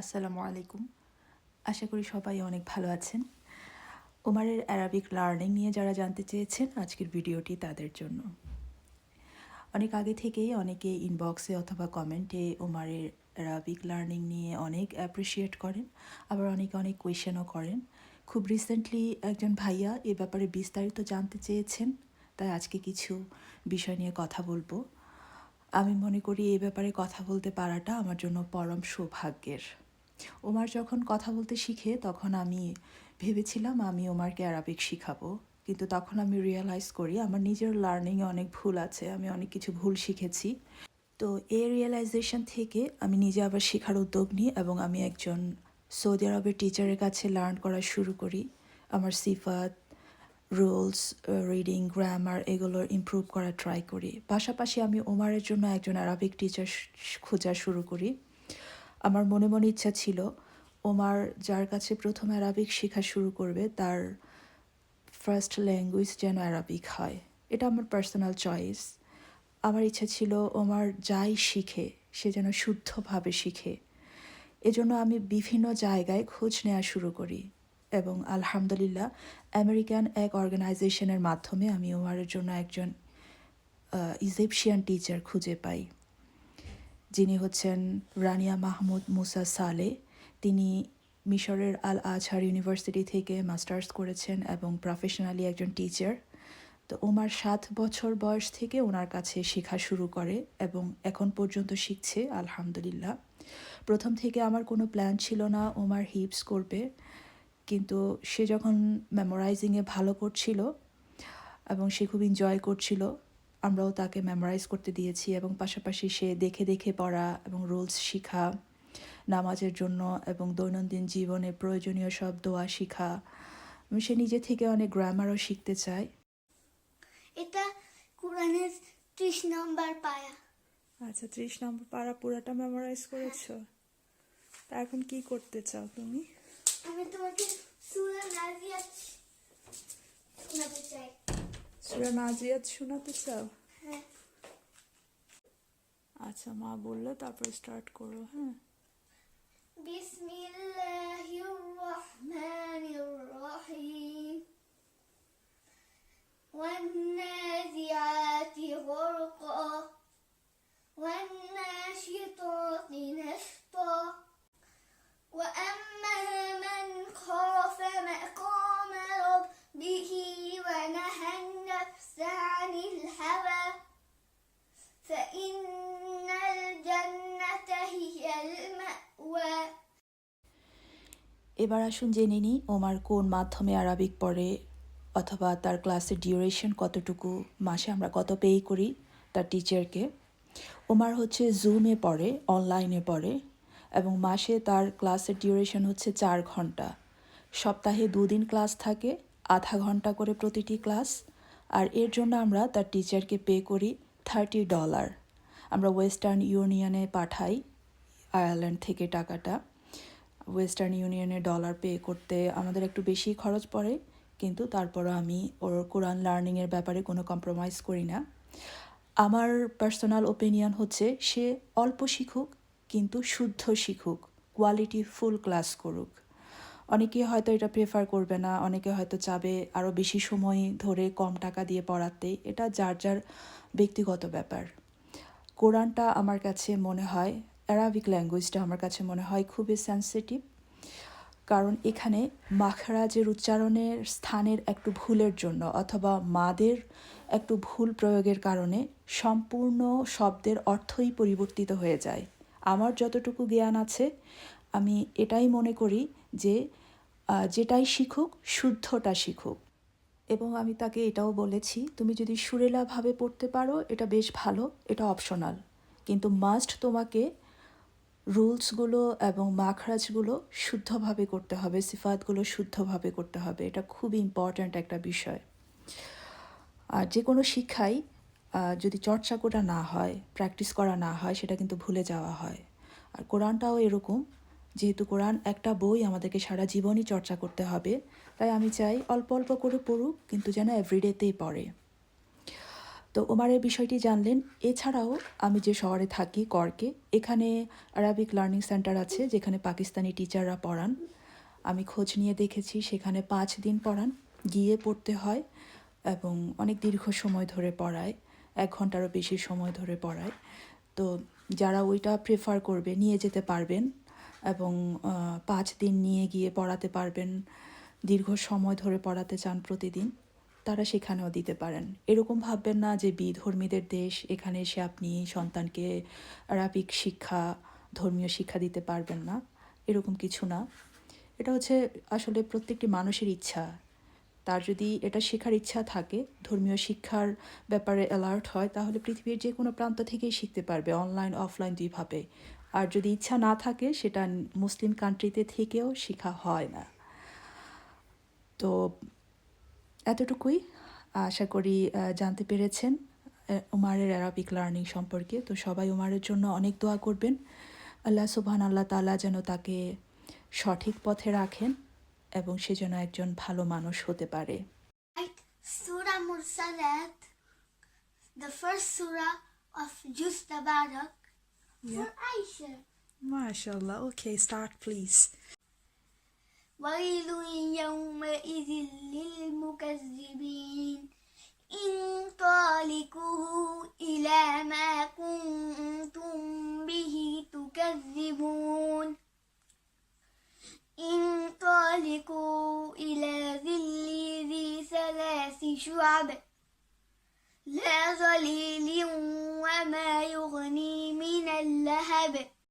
আসসালামু আলাইকুম। আশা করি সবাই অনেক ভালো আছেন। ওমারের অ্যারাবিক লার্নিং নিয়ে যারা জানতে চেয়েছেন, আজকের ভিডিওটি তাদের জন্য। অনেক আগে থেকেই অনেকে ইনবক্সে অথবা কমেন্টে ওমারের অ্যারাবিক লার্নিং নিয়ে অনেক অ্যাপ্রিসিয়েট করেন, আবার অনেকে অনেক কোয়েশনও করেন। খুব রিসেন্টলি একজন ভাইয়া এ ব্যাপারে বিস্তারিত জানতে চেয়েছেন, তাই আজকে কিছু বিষয় নিয়ে কথা বলব। আমি মনে করি এ ব্যাপারে কথা বলতে পারাটা আমার জন্য পরম সৌভাগ্যের। ওমার যখন কথা বলতে শিখে, তখন আমি ভেবেছিলাম আমি ওমারকে অ্যারাবিক শিখাবো। কিন্তু তখন আমি রিয়েলাইজ করি আমার নিজের লার্নিংয়ে অনেক ভুল আছে, আমি অনেক কিছু ভুল শিখেছি। তো এই রিয়েলাইজেশন থেকে আমি নিজে আবার শেখার উদ্যোগ নিই এবং আমি একজন সৌদি আরবের টিচারের কাছে লার্ন করা শুরু করি। আমার সিফাত রুলস রিডিং গ্রামার এগুলোর ইমপ্রুভ করা ট্রাই করি। পাশাপাশি আমি ওমারের জন্য একজন আরবিক টিচার খোঁজা শুরু করি। আমার মনে মনে ইচ্ছা ছিল, ওমার যার কাছে প্রথম অ্যারাবিক শেখা শুরু করবে, তার ফার্স্ট ল্যাঙ্গুয়েজ যেন অ্যারাবিক হয়। এটা আমার পার্সোনাল চয়েস আমার ইচ্ছা ছিল ওমার যাই শিখে, সে যেন শুদ্ধভাবে শিখে। এজন্য আমি বিভিন্ন জায়গায় খোঁজ নেওয়া শুরু করি এবং আলহামদুলিল্লাহ, আমেরিকান এক অর্গানাইজেশনের মাধ্যমে আমি ওমারের জন্য একজন ইজিপশিয়ান টিচার খুঁজে পাই। যিনি হচ্ছেন রানিয়া মাহমুদ মুসা সালে। তিনি মিশরের আল আজহার ইউনিভার্সিটি থেকে মাস্টার্স করেছেন এবং প্রফেশনালি একজন টিচার। তো ওমার সাত বছর বয়স থেকে ওনার কাছে শেখা শুরু করে এবং এখন পর্যন্ত শিখছে, আলহামদুলিল্লাহ। প্রথম থেকে আমার কোনো প্ল্যান ছিল না ওমার হিপস করবে, কিন্তু সে যখন মেমোরাইজিংয়ে ভালো করছিল এবং সে খুব এনজয় করছিল আমরাও তাকে মেমোরাইজ করতে দিয়েছি এবং পাশাপাশি সে দেখে দেখে পড়া এবং রুলস শিখা নামাজের জন্য এবং দৈনন্দিন জীবনে প্রয়োজনীয় সব দোয়া শিখা। সে নিজে থেকে অনেক গ্রামারও শিখতে চায়। এটা কোরআনের ত্রিশ নম্বর পায়া। আচ্ছা ত্রিশ নম্বর পাড়া পুরাটা মেমোরাইজ করেছ? তা এখন কি করতে চাও তুমি? আমি তোমাকে সুরা নাজিয়াত শোনাতে চাই সুরা নাজিয়াত শোনাতে চাও? হ্যাঁ। আচ্ছা মা বললে তারপর স্টার্ট করো হ্যাঁ? বিসমিল্লাহ। এবার আসুন জেনে নিই ওমার কোন মাধ্যমে আরবিক পড়ে অথবা তার ক্লাসের ডিউরেশন কতটুকু, মাসে আমরা কত পে করি তার টিচারকে ওমার হচ্ছে জুমে পড়ে অনলাইনে পড়ে এবং মাসে তার ক্লাসের ডিউরেশন হচ্ছে চার ঘণ্টা। সপ্তাহে দুদিন ক্লাস থাকে, আধা ঘণ্টা করে প্রতিটি ক্লাস আর এর জন্য আমরা তার টিচারকে পে করি থার্টি ডলার আমরা ওয়েস্টার্ন ইউনিয়নে পাঠাই আয়ারল্যান্ড থেকে টাকাটা। ওয়েস্টার্ন ইউনিয়নে ডলার পে করতে আমাদের একটু বেশি খরচ পড়ে, কিন্তু তারপরও আমি ওর কোরআন লার্নিংয়ের ব্যাপারে কোনো কম্প্রোমাইজ করি না। আমার পার্সোনাল ওপিনিয়ন হচ্ছে, সে অল্প শিখুক, কিন্তু শুদ্ধ শিখুক কোয়ালিটি ফুল ক্লাস করুক। অনেকে হয়তো এটা প্রেফার করবে না, অনেকে হয়তো চাবে আরও বেশি সময় ধরে কম টাকা দিয়ে পড়াতে, এটা যার যার ব্যক্তিগত ব্যাপার। কোরআনটা আমার কাছে মনে হয় অ্যারাবিক ল্যাঙ্গুয়েজটা আমার কাছে মনে হয় খুবই সেন্সিটিভ কারণ এখানে মাখরাজের উচ্চারণের স্থানের একটু ভুলের জন্য অথবা মাদের একটু ভুল প্রয়োগের কারণে সম্পূর্ণ শব্দের অর্থই পরিবর্তিত হয়ে যায়। আমার যতটুকু জ্ঞান আছে, আমি এটাই মনে করি যে যেটাই শিখুক, শুদ্ধটা শিখুক। এবং আমি তাকে এটাও বলেছি, তুমি যদি সুরেলাভাবে পড়তে পারো, এটা বেশ ভালো, এটা অপশনাল কিন্তু মাস্ট তোমাকে রুলসগুলো এবং মাখরাজগুলো শুদ্ধভাবে করতে হবে, সিফাতগুলো শুদ্ধভাবে করতে হবে। এটা খুবই ইম্পর্ট্যান্ট একটা বিষয়। আর যে কোনো শিক্ষাই যদি চর্চা করা না হয় প্র্যাকটিস করা না হয়, সেটা কিন্তু ভুলে যাওয়া হয়। আর কোরআনটাও এরকম, যেহেতু কোরআন একটা বই, আমাদেরকে সারা জীবনই চর্চা করতে হবে। তাই আমি চাই অল্প অল্প করে পড়ুক, কিন্তু যেন এভরিডেতেই পড়ে। তো ওমারের বিষয়টি জানলেন। এছাড়াও আমি যে শহরে থাকি, কর্কে, এখানে আরাবিক লার্নিং সেন্টার আছে, যেখানে পাকিস্তানি টিচাররা পড়ান। আমি খোঁজ নিয়ে দেখেছি, সেখানে পাঁচ দিন পড়ান, গিয়ে পড়তে হয় এবং অনেক দীর্ঘ সময় ধরে পড়ায়, এক ঘন্টারও বেশি সময় ধরে পড়ায়। তো যারা ওইটা প্রেফার করবে, নিয়ে যেতে পারবেন এবং পাঁচ দিন নিয়ে গিয়ে পড়াতে পারবেন। দীর্ঘ সময় ধরে পড়াতে চান প্রতিদিন। তারা সেখানেও দিতে পারেন। এরকম ভাববেন না যে বিধর্মীদের দেশ, এখানে এসে আপনি সন্তানকে আরাবিক শিক্ষা, ধর্মীয় শিক্ষা দিতে পারবেন না। এরকম কিছু না। এটা হচ্ছে আসলে প্রত্যেকটি মানুষের ইচ্ছা। তার যদি এটা শেখার ইচ্ছা থাকে, ধর্মীয় শিক্ষার ব্যাপারে অ্যালার্ট হয়, তাহলে পৃথিবীর যে কোনো প্রান্ত থেকেই শিখতে পারবে অনলাইন অফলাইন দুইভাবে। আর যদি ইচ্ছা না থাকে, সেটা মুসলিম কান্ট্রিতে থেকেও শেখা হয় না। তো এতটুকুই আশা করি আহ, জানতে পেরেছেন আহ, উমারের অ্যারাবিক লার্নিং সম্পর্কে তো সবাই উমারের জন্য অনেক দোয়া করবেন আল্লাহ সুবহান আল্লাহ তাআলা যেন তাকে সঠিক পথে রাখেন এবং সে যেন একজন ভালো মানুষ হতে পারে Right? Surah Mursalat, the first surah of Juz Tabarak for Aisha. MashaAllah. Okay, start please. ويل يومئذ enjoada. Lesa-lhe um remédio.